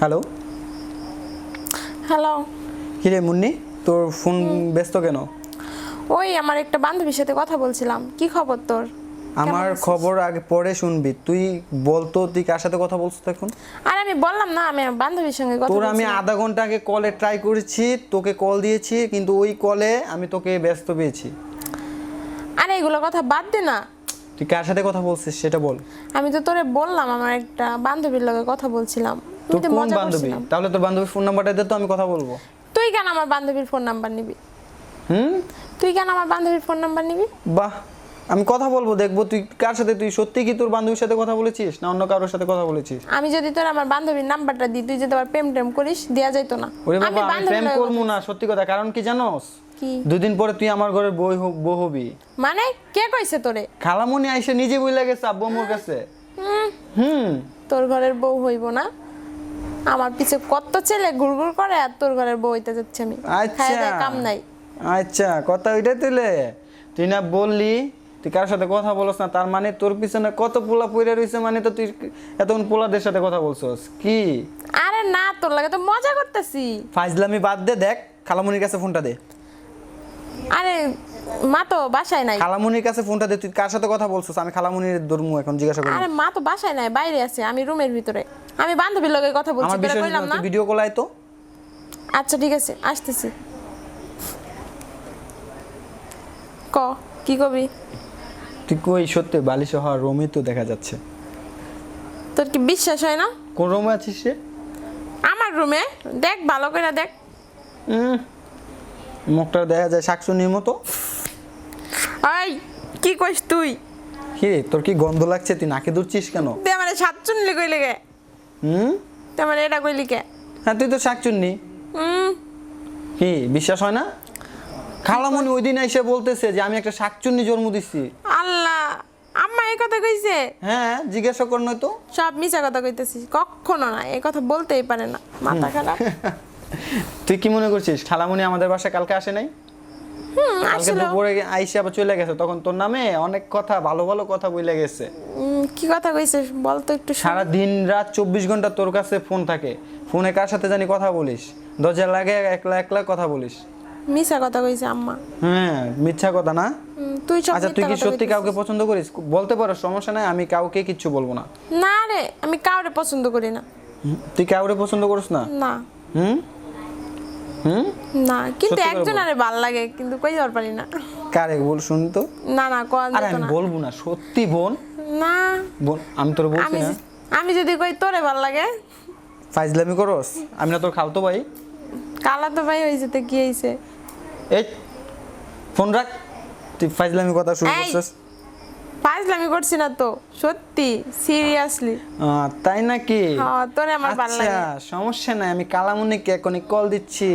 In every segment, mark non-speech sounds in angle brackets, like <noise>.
Hello hello কিরে মুন্নি তোর phone ব্যস্ত কেন? ওই আমার একটা বান্ধবীর সাথে কথা বলছিলাম। কি খবর তোর? আমার? খবর আগে পরে শুনবি। তুই বলতো তুই কার সাথে কথা বলছিস এখন আর আমি বললাম না আমি আমার বান্ধবীর সঙ্গে কথা তোর আমি। আধা ঘণ্টা আগে কলে ট্রাই করেছি তোকে কল দিয়েছি কিন্তু ওই কলে আমি তোকে ব্যস্ত পেয়েছি। আরে এগুলো কথা বাদ দে না। তুই কার সাথে কথা বলছিস সেটা বল। আমি তো তোরে বললাম আমার একটা বান্ধবীর লগে কথা বলছিলাম। তোর তো কোন মজা বান্ধবী? তাহলে তোর বান্ধবীর ফোন নাম্বারটা দে তো আমি কথা বলব। তুই কেন আমার বান্ধবীর ফোন নাম্বার নিবি? হুম? তুই কেন আমার বান্ধবীর ফোন নাম্বার নিবি? বাহ আমি কথা বলব দেখব তুই কার সাথে তুই সত্যি কি তোর বান্ধবীর সাথে কথা বলেছিস না অন্য কারোর সাথে কথা বলেছিস? আমি যদি তোর আমার বান্ধবীর নাম্বারটা দিই তুই যদি আবার প্রেম টেম করিস দেয়া যাইতো না। ওরে আমি বাবা আমি প্রেম করব না সত্যি কথা কারণ কি জানোস? দুদিন পরে তুই আমার ঘরের বই বউ হবি। মানে কে কইছে তোরে? খালামুনি আইসে নিজে বইলা গেছে আব্বু আম্মুর কাছে। হুম, হুম। তোর ঘরের বউ হইব না? আমার পিছে কত ছেলে ঘুরঘুর করে আর তোর ঘরের বউ হইতে যাচ্ছে আমি। আচ্ছা। কাম নাই। আচ্ছা কথা ওইটাই তুলে। তুই না বললি তুই কার সাথে কথা বলছ না? তার মানে তোর পিছনে কত পোলা পইরা রইছে মানে তো তুই এতক্ষণ পোলাদের সাথে কথা বলছস? কি? আরে না তোর লাগে তো মজা করতেছি। ফাইজলামি বাদ দে দেখ খালামুনির কাছে ফোনটা দে। আরে মা তো বাসায় নাই। খালামুনির কাছে ফোনটা দে তুই কার সাথে কথা বলছস? আমি খালামুনির দরমু এখন জিজ্ঞাসা করি। আরে মা তো বাসায় নাই বাইরে আছে আমি রুমের ভিতরে। আমি বান্ধবীর লগে কথা বলছি না। ভিডিও কল আয় তো। আচ্ছা ঠিক আছে আসতেছি। ক কি কবি? তুই কই সত্যি বালিশ হওয়া রোমে তো দেখা যাচ্ছে। তোর কি বিশ্বাস হয় না? কোন রোমে আছিস সে আমার রুমে? দেখ ভালো করে দেখ। মুখটা দেখা যায় শাকসুনির মতো। এই কি কইস তুই? কি রে, তোর কি গন্ধ লাগছে? তুই নাকে ধরছিস কেন? তুই আমার সাতচুনলি কইলে গে হুম? তুই আমার এটা কইলি কে? হ্যাঁ তুই তো শাকচুন্নি হুম? কি বিশ্বাস হয় না? খালামণি ওই দিন এসে বলতেছে যে আমি একটা শাক শাকচুন্নি জন্ম দিচ্ছি আল্লাহ আম্মা এই কথা কইছে? হ্যাঁ জিজ্ঞাসা কর নয় তো সব মিছা কথা কইতেছিস কখনো না এই কথা বলতেই পারে না মাথা খারাপ। <laughs> তুই কি মনে করছিস খালামণি আমাদের বাসায় কালকে আসে নাই? কালকে দুপুরে আইসে আবার চলে গেছে তখন তোর নামে অনেক কথা ভালো ভালো কথা বলে গেছে। কি কথা কইছে বল তো একটু শুনি। সারা দিন রাত চব্বিশ ঘণ্টা তোর কাছে ফোন থাকে। ফোনে কার সাথে জানি কথা বলিস? দরজা লাগে একলা একলা কথা বলিস। মিছা কথা কইছে আম্মা। হ্যাঁ মিথ্যা কথা না? তুই আচ্ছা তুই কি সত্যি কাউকে পছন্দ করিস? বলতে পারো সমস্যা নাই আমি কাউকে কিচ্ছু বলব না। না রে আমি কাউরে পছন্দ করি না। তুই কাউরে পছন্দ করিস না? না। হুম? হুম? না কিন্তু একজন আরে ভালো লাগে কিন্তু কই যাওয়ার পারি না। কারে বল শুন তো। না না কোয়া আরে আমি বলব না সত্যি বোন। না। বোন আমি তোর বলছি না। আমি যদি কই তোরে ভালো লাগে। ফাইজলামি করস? আমি না তোর খালতো ভাই। কালা তো ভাই হয়েছে তো কি হয়েছে এই ফোন রাখ। তুই ফাইজলামি কথা শুরু। করছিস। ফাজলামি করছি না তো সত্যি সিরিয়াসলি তাই নাকি? হ্যাঁ তোরে আমার ভালো আচ্ছা সমস্যা নাই আমি কালামুনিকে এখনই কল দিচ্ছি।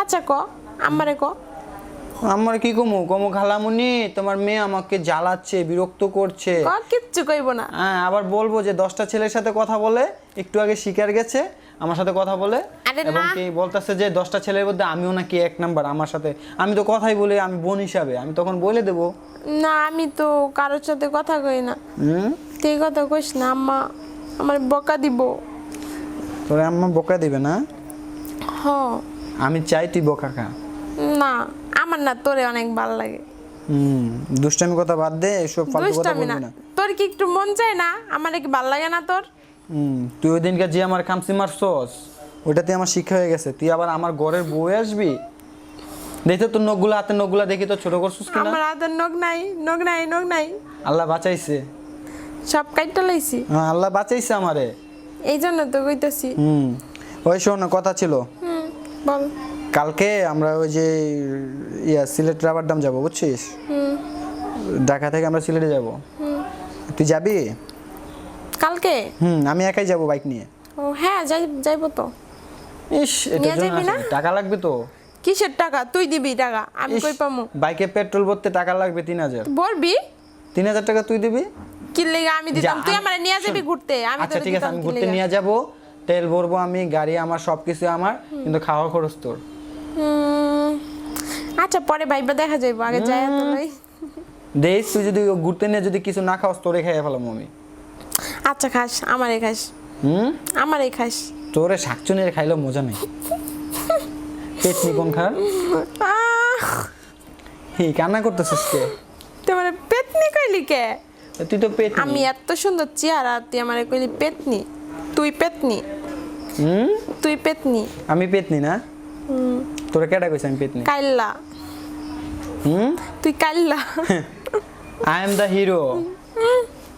আচ্ছা ক আমারে ক। আমার কি কমু? কমু খালামুনি তোমার মেয়ে আমাকে জ্বালাচ্ছে বিরক্ত করছে। ক কিচ্ছু কইব না। হ্যাঁ আবার বলব যে দশটা ছেলের সাথে কথা বলে একটু আগে শিকার গেছে আমার সাথে কথা বলে এবং না। কি বলতেছে যে দশটা ছেলের মধ্যে আমিও নাকি এক নাম্বার আমার সাথে। আমি তো কথাই বলি আমি বোন হিসাবে। আমি তখন বলে দেবো। না আমি তো কারোর সাথে কথা কই না। তুই কথা কইস না আম্মা আমার বকা দিব। তোরে আম্মা বকা দিবে না? হ। আমি চাই তুই বোকা খা। না আমার না তোরে অনেক ভালো লাগে। হুম দুষ্টামি কথা বাদ দে এসব ফালতু কথা বলবি না। না। তোর কি একটু মন চায় না? আমার কি ভালো লাগে না তোর। হুম তুই ওই দিনকে যে আমার খামসি মারছস। ওইটাতে আমার শিক্ষা হয়ে গেছে। তুই আবার আমার ঘরের বউ আসবি? দেখতে তোর নখগুলো হাতের নখগুলো দেখি তো ছোট করছিস কিনা? আমার হাতের নখ নাই নখ নাই নখ নাই। আল্লাহ বাঁচাইছে। সব কাইটটা লাইছি। হ্যাঁ আল্লাহ বাঁচাইছে আমারে। এই জন্য তো কইতেছি। হুম ওই শোন কথা ছিল। হুম বল। কালকে আমরা ওই যে ইয়া সিলেট রাবার ডাম যাব বুঝছিস? হুম। ঢাকা থেকে আমরা সিলেটে যাব। তুই যাবি? কালকে? হুম আমি একাই যাব বাইক নিয়ে। ও হ্যাঁ যাই যাইবো তো। ইস এটা নিয়ে যাবি না? টাকা লাগবে তো। কিসের টাকা? তুই দিবি টাকা আমি কই পামু? বাইকে পেট্রোল ভরতে টাকা লাগবে তিন হাজার। বলবি? তিন হাজার টাকা তুই দিবি? কি লেগে আমি দিতাম? তুই আমি- আমার নিয়ে যাবি ঘুরতে আমি আচ্ছা ঠিক আছে আমি ঘুরতে নিয়ে যাব তেল ভরবো আমি গাড়ি আমার সব কিছু আমার কিন্তু খাওয়া খরচ তোর। আচ্ছা পরে ভাইবা দেখা যাইবো আগে যাই তো লই দেখ তুই যদি ঘুরতে নিয়ে যদি কিছু না খাওয়াস তোরে খাইয়ে ফেলাম আমি। আচ্ছা খাস আমারে খাস। হুম? আমারে খাস। তোরে শাকচুনির খাইলেও মজা নেই। পেটনি কোন খার আহ, হি কান্না করতেছিস কে? তোমার পেতনি কইলি কে? তুই তো পেট আমি এত সুন্দর চেহারা তুই আমার কইলি পেতনি তুই পেতনি হুম? তুই পেতনি আমি পেতনি না তোরা কেটা কইছ আমি পেতনি কাইল্লা। হুম? তুই কাইল্লা। আই এম দ্য হিরো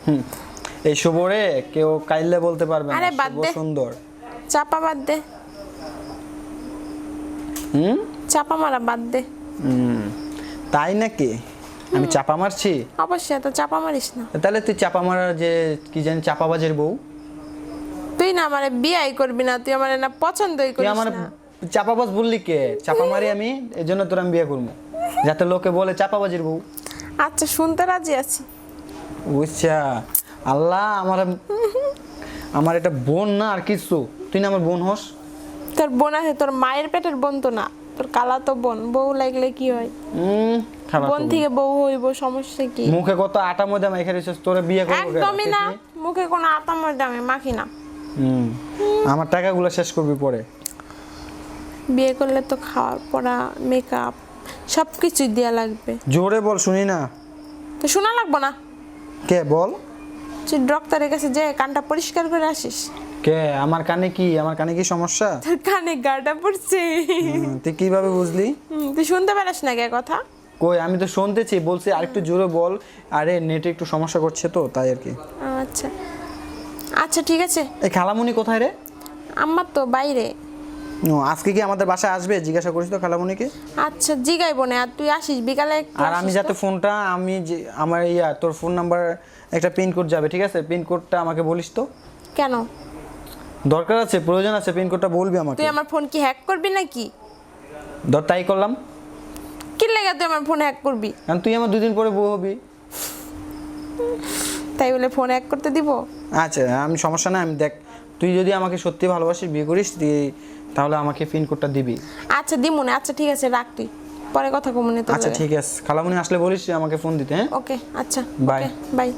হুম। এই শুভরে কেউ কাইলে বলতে পারবে না শুভ দে। সুন্দর। চাপা বাদ দে। হুম? চাপা মারা বাদ দে। হুম। তাই নাকি? আমি চাপা মারছি? অবশ্যই এত চাপা মারিস না। তাহলে তুই চাপা মারার যে কি জানি চাপাবাজের বউ? তুই না আমারে বিয়াই করবি না তুই আমার না পছন্দই করিস না। চাপাবাজ বললি কে? চাপা মারি আমি এই জন্য তোর আমি বিয়ে করব। যাতে লোকে বলে চাপাবাজির বউ। আচ্ছা শুনতে রাজি আছি। বুঝছা আল্লাহ আমার <laughs> আমার এটা বোন না আর কিছু। তুই না আমার বোন হস? তোর বোন আছে তোর মায়ের পেটের বোন তো না। তোর কালা তো বোন বউ লাগলে কি হয়? বোন থেকে বউ হইব সমস্যা কি? মুখে কত আটা মধ্যে মাইখে রেছিস তোরে বিয়ে করব? একদমই না মুখে কোনো আটা মধ্যে আমি মাখি না। হুম আমার টাকাগুলো শেষ করবি পরে। বিয়ে করলে তো খাওয়ার পড়া মেকআপ সব কিছুই দেওয়া লাগবে। জোরে বল শুনি না। তো শোনা লাগবো না? কে বল। তুই ডক্টরের কাছে যে কানটা পরিষ্কার করে আসিস। কে? আমার কানে কি? আমার কানে কি সমস্যা? তোর কানে গাটা পড়ছে। হুম, তুই কীভাবে বুঝলি? হুম, তুই শুনতে পারিস না কে কথা? কই আমি তো শুনতেছি বলছি আরেকটু জোরে বল। আরে নেটে একটু সমস্যা করছে তো তাই আর কি। আচ্ছা। আচ্ছা ঠিক আছে। এই খালামুনি কোথায় রে? আমার তো বাইরে। ও, আজকে কি আমাদের বাসায় আসবে? জিজ্ঞাসা করিস তো খালামুনিকে। আচ্ছা জিগাইব না আর তুই আসিস বিকালে একটু আর আমি আসিস যাতে তো। ফোনটা আমি যে আমার ইয়া তোর ফোন নাম্বার একটা পিন কোড যাবে ঠিক আছে? পিন কোডটা আমাকে বলিস তো। কেন? দরকার আছে প্রয়োজন আছে পিনকোডটা বলবি আমাকে। তুই আমার ফোন কি হ্যাক করবি নাকি? ধর তাই করলাম। কি লেগে তুই আমার ফোন হ্যাক করবি? কারণ তুই আমার দুদিন পরে বউ হবি। তাই বলে ফোন হ্যাক করতে দিব? আচ্ছা আমি সমস্যা নাই আমি দেখ তুই যদি আমাকে সত্যি ভালোবাসিস বিয়ে করিস তুই তাহলে আমাকে পিন কোডটা দিবি। আচ্ছা দিমুনে আচ্ছা ঠিক আছে রাখ তুই। পরে কথা কমুনে তো আচ্ছা ঠিক আছে। খালামুনি আসলে বলিস আমাকে ফোন দিতে হ্যাঁ? ওকে আচ্ছা বাই বাই